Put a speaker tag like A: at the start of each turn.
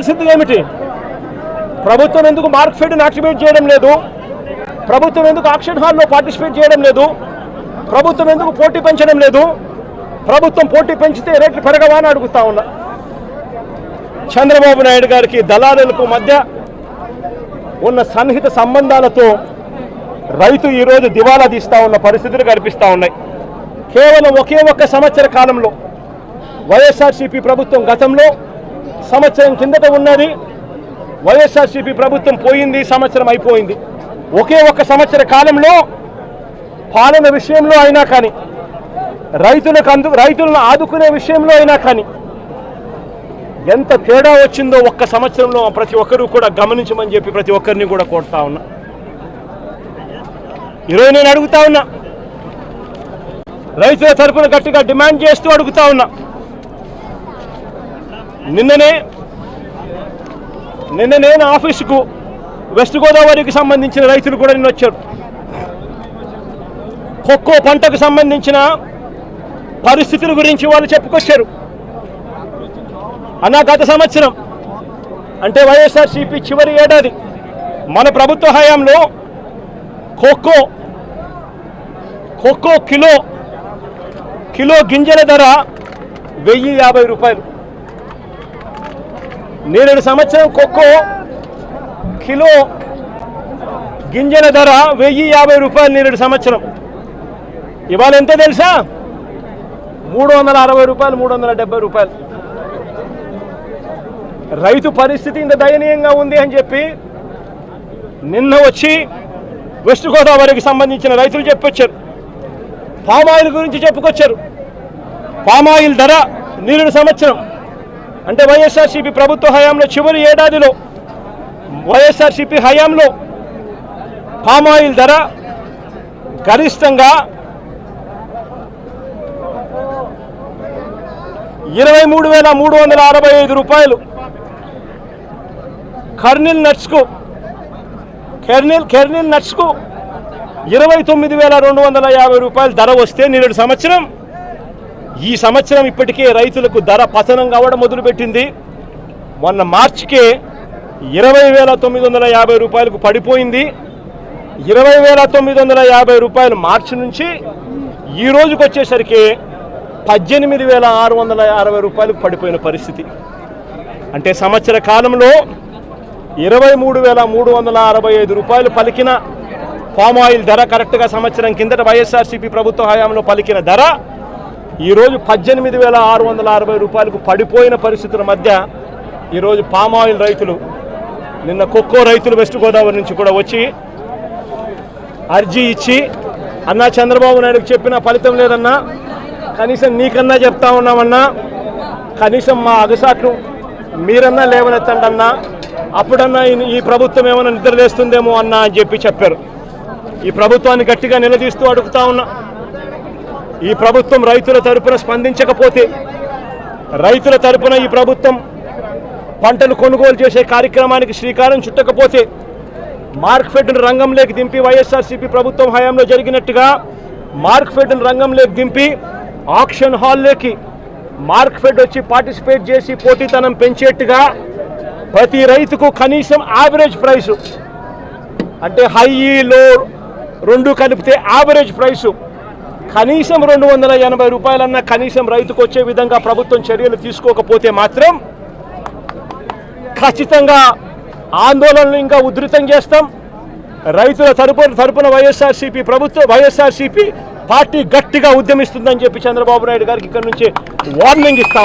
A: చేయాల్సింది ఏమిటి? ప్రభుత్వం ఎందుకు మార్క్ ఫీడ్ని యాక్టివేట్ చేయడం లేదు? ప్రభుత్వం ఎందుకు ఆక్షన్ హాల్లో పార్టిసిపేట్ చేయడం లేదు? ప్రభుత్వం ఎందుకు పోటీ పెంచడం లేదు? ప్రభుత్వం పోటీ పెంచితే రేట్లు పెరగవా అని అడుగుతా ఉన్నా. చంద్రబాబు నాయుడు గారికి దళారులకు మధ్య ఉన్న సన్నిహిత సంబంధాలతో రైతు ఈరోజు దివాలా తీస్తా ఉన్న పరిస్థితులు కనిపిస్తూ ఉన్నాయి. కేవలం ఒకే ఒక్క సంవత్సర కాలంలో వైఎస్ఆర్సీపీ ప్రభుత్వం గతంలో సంవత్సరం కిందట ఉన్నది. వైఎస్ఆర్సీపీ ప్రభుత్వం పోయింది సంవత్సరం అయిపోయింది. ఒకే ఒక్క సంవత్సర కాలంలో పాలన విషయంలో అయినా కానీ రైతులకు అందు రైతులను ఆదుకునే విషయంలో అయినా కానీ ఎంత తేడా వచ్చిందో ఒక్క సంవత్సరంలో ప్రతి ఒక్కరూ కూడా గమనించమని చెప్పి ప్రతి ఒక్కరిని కూడా కోరుతా ఉన్నా. ఈరోజు నేను అడుగుతా ఉన్నా రైతుల తరపున గట్టిగా డిమాండ్ చేస్తూ అడుగుతా ఉన్నా నిన్ననే నిన్న నేను ఆఫీసుకు వెస్ట్ గోదావరికి సంబంధించిన రైతులు కూడా నిన్న వచ్చారు. ఒక్కో పంటకు సంబంధించిన పరిస్థితుల గురించి వాళ్ళు చెప్పుకొచ్చారు. అన్న గత సంవత్సరం అంటే వైఎస్ఆర్సీపీ చివరి ఏడాది మన ప్రభుత్వ హయాంలో ఖోఖో ఖోఖో కిలో కిలో గింజల ధర వెయ్యి యాభై రూపాయలు. నేడు సంవత్సరం ఖోఖో కిలో గింజల ధర వెయ్యి యాభై రూపాయలు నేడు సంవత్సరం. ఇవాళ ఎంత తెలుసా? మూడు వందల అరవై రూపాయలు మూడు వందల డెబ్బై రూపాయలు. రైతు పరిస్థితి ఇంత దయనీయంగా ఉంది అని చెప్పి నిన్న వచ్చి వెస్ట్ గోదావరికి సంబంధించిన రైతులు చెప్పొచ్చారు. పామాయిల్ గురించి చెప్పుకొచ్చారు. పామాయిల్ ధర నిరుడు సంవత్సరం. అంటే వైఎస్ఆర్సీపీ ప్రభుత్వ హయాంలో చివరి ఏడాదిలో వైఎస్ఆర్సీపీ హయాంలో పామాయిల్ ధర గరిష్టంగా ఇరవై మూడు వేల మూడు వందల అరవై ఐదు రూపాయలు. కర్నిల్ నట్స్కు కెర్నిల్ కెర్నిల్ నట్స్కు ఇరవై తొమ్మిది వేల రెండు వందల యాభై రూపాయలు ధర వస్తే నేడు సంవత్సరం ఈ సంవత్సరం ఇప్పటికే రైతులకు ధర పతనం కావడం మొదలుపెట్టింది. మొన్న మార్చికే ఇరవై వేల తొమ్మిది వందల యాభై రూపాయలకు పడిపోయింది. ఇరవై వేల తొమ్మిది వందల యాభై రూపాయలు మార్చి నుంచి ఈ రోజుకి వచ్చేసరికి పద్దెనిమిది వేల ఆరు వందల అరవై రూపాయలకు పడిపోయిన పరిస్థితి. అంటే సంవత్సర కాలంలో ఇరవై మూడు వేల మూడు వందల అరవై ఐదు రూపాయలు పలికిన పామాయిల్ ధర కరెక్ట్గా సంవత్సరం కిందట వైఎస్ఆర్సీపీ ప్రభుత్వ హయాంలో పలికిన ధర ఈరోజు పద్దెనిమిది వేల ఆరు వందల అరవై రూపాయలకు పడిపోయిన పరిస్థితుల మధ్య ఈరోజు పామాయిల్ రైతులు నిన్న కొక్కో రైతులు వెస్ట్ గోదావరి నుంచి కూడా వచ్చి అర్జీ ఇచ్చి అన్నా చంద్రబాబు నాయుడుకి చెప్పిన ఫలితం లేదన్నా కనీసం నీకన్నా చెప్తా ఉన్నామన్నా కనీసం మా అగసాట్లు మీరన్నా లేవనెత్తండి అన్నా అప్పుడన్నా ఈ- ఈ ప్రభుత్వం ఏమైనా నిద్రలేస్తుందేమో అన్నా అని చెప్పి చెప్పారు. ఈ ప్రభుత్వాన్ని గట్టిగా నిలదీస్తూ అడుగుతా ఉన్నా. ఈ ప్రభుత్వం రైతుల తరపున స్పందించకపోతే రైతుల తరపున ఈ ప్రభుత్వం పంటలు కొనుగోలు చేసే కార్యక్రమానికి శ్రీకారం చుట్టకపోతే మార్క్ఫెడ్ను రంగంలోకి దింపి వైఎస్ఆర్సీపీ ప్రభుత్వం హయాంలో జరిగినట్టుగా మార్క్ఫెడ్ను రంగంలోకి దింపి ఆక్షన్ హాల్లోకి మార్క్ఫెడ్ వచ్చి పార్టిసిపేట్ చేసి పోటీతనం పెంచేట్టుగా ప్రతి రైతుకు కనీసం యావరేజ్ ప్రైసు అంటే హై లో రెండు కలిపితే యావరేజ్ ప్రైసు కనీసం రెండు వందల ఎనభై రూపాయలన్నా కనీసం రైతుకు వచ్చే విధంగా ప్రభుత్వం చర్యలు తీసుకోకపోతే మాత్రం ఖచ్చితంగా ఆందోళనలు ఇంకా ఉధృతం చేస్తాం. రైతుల తరపున తరపున వైఎస్ఆర్సీపీ ప్రభుత్వం వైఎస్ఆర్సీపీ పార్టీ గట్టిగా ఉద్యమిస్తుందని చెప్పి చంద్రబాబు నాయుడు గారికి ఇక్కడ నుంచి వార్నింగ్ ఇస్తా